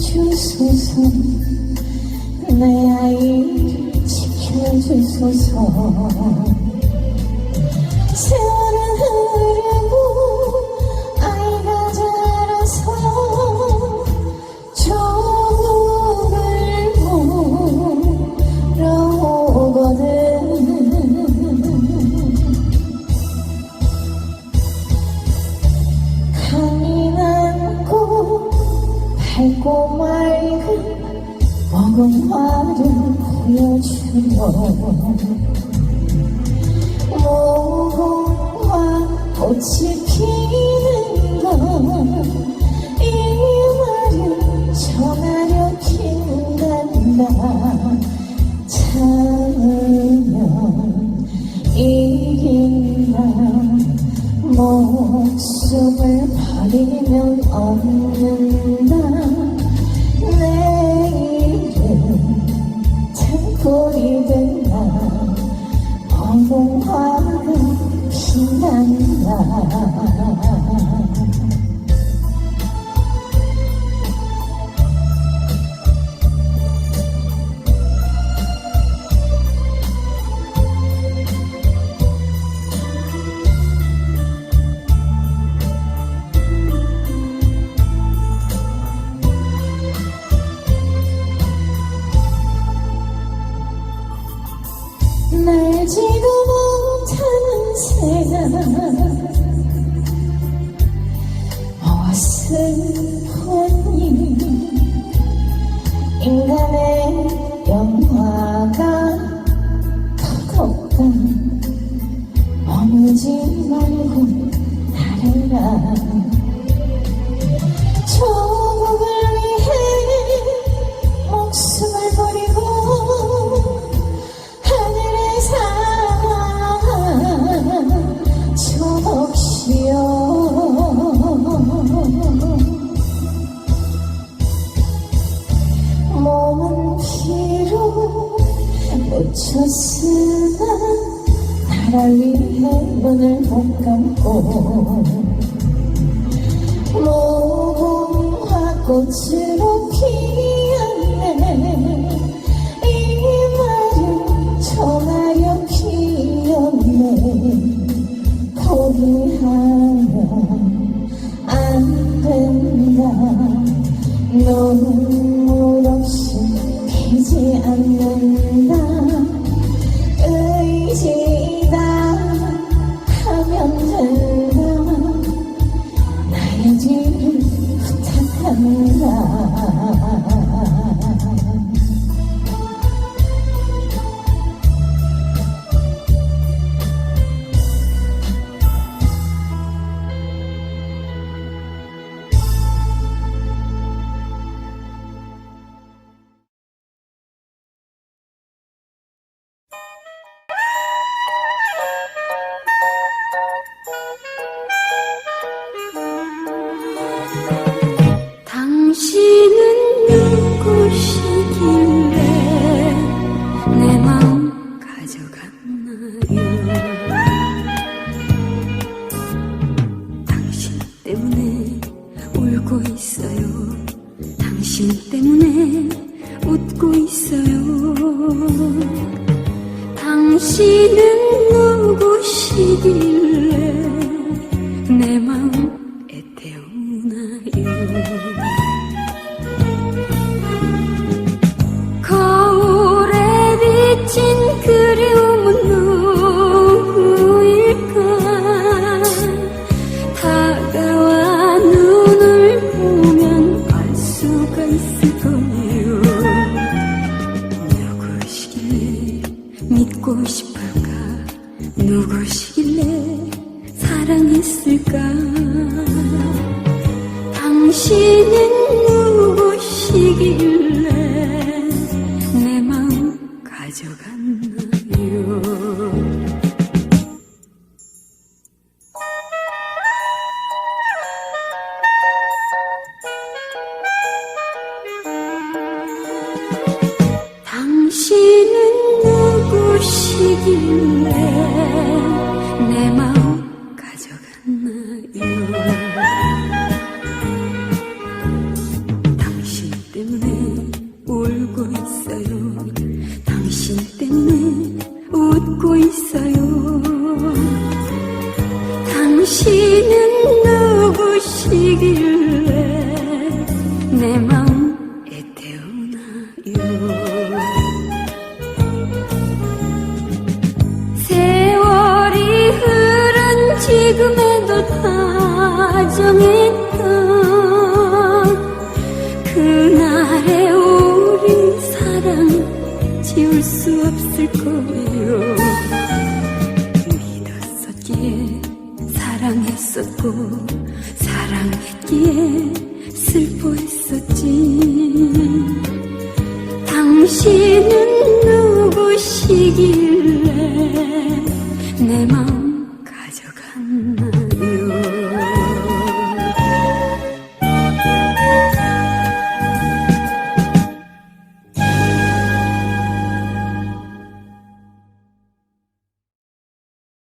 주소서 내 아이를 지켜주소서. 세월은 흐르고 맑은 먹은화를 보여주며 무궁화 꽃이 피는 건이 말을 전하려 핀단다 참으면 이긴다 목숨을 버리면 없는 등불이 된다. 어몽화가 피난다 어슬퍼니 인간의 묻혔으나 나라 위해 눈을 못 감고 무궁화 꽃으로 피었네 이 말을 전하려 피었네 포기하면 안 된다 눈물 없이 피지 않는다 부 당신은 누구시길 당신은 누구시길래 내 마음 가져갔나요? 당신은 누구시길래 때문에 웃고 있어요. 당신은 누구시길래 내 마음에 태어나요? 세월이 흐른 지금에도 다정했던 그날의 지울 수 없을 거예요. 믿었었기에 사랑했었고 사랑했기에